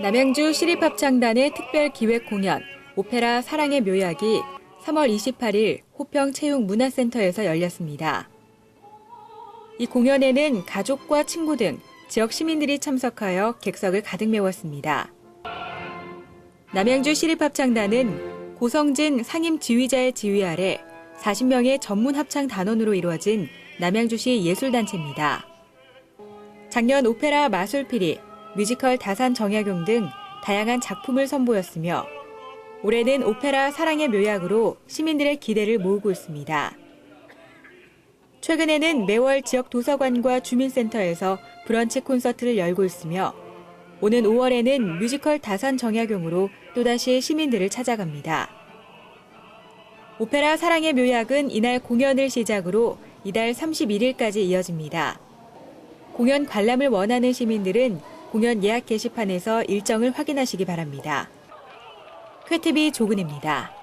남양주 시립합창단의 특별 기획 공연 오페라 사랑의 묘약이 3월 28일 호평 체육 문화센터에서 열렸습니다. 이 공연에는 가족과 친구 등 지역 시민들이 참석하여 객석을 가득 메웠습니다. 남양주 시립합창단은 고성진 상임 지휘자의 지휘 아래 40명의 전문 합창 단원으로 이루어진 남양주시 예술단체입니다. 작년 오페라 마술피리, 뮤지컬 다산 정약용 등 다양한 작품을 선보였으며 올해는 오페라 사랑의 묘약으로 시민들의 기대를 모으고 있습니다. 최근에는 매월 지역 도서관과 주민센터에서 브런치 콘서트를 열고 있으며 오는 5월에는 뮤지컬 다산 정약용으로 또다시 시민들을 찾아갑니다. 오페라 사랑의 묘약은 이날 공연을 시작으로 이달 31일까지 이어집니다. 공연 관람을 원하는 시민들은 공연 예약 게시판에서 일정을 확인하시기 바랍니다. 쾌TV 조근입니다.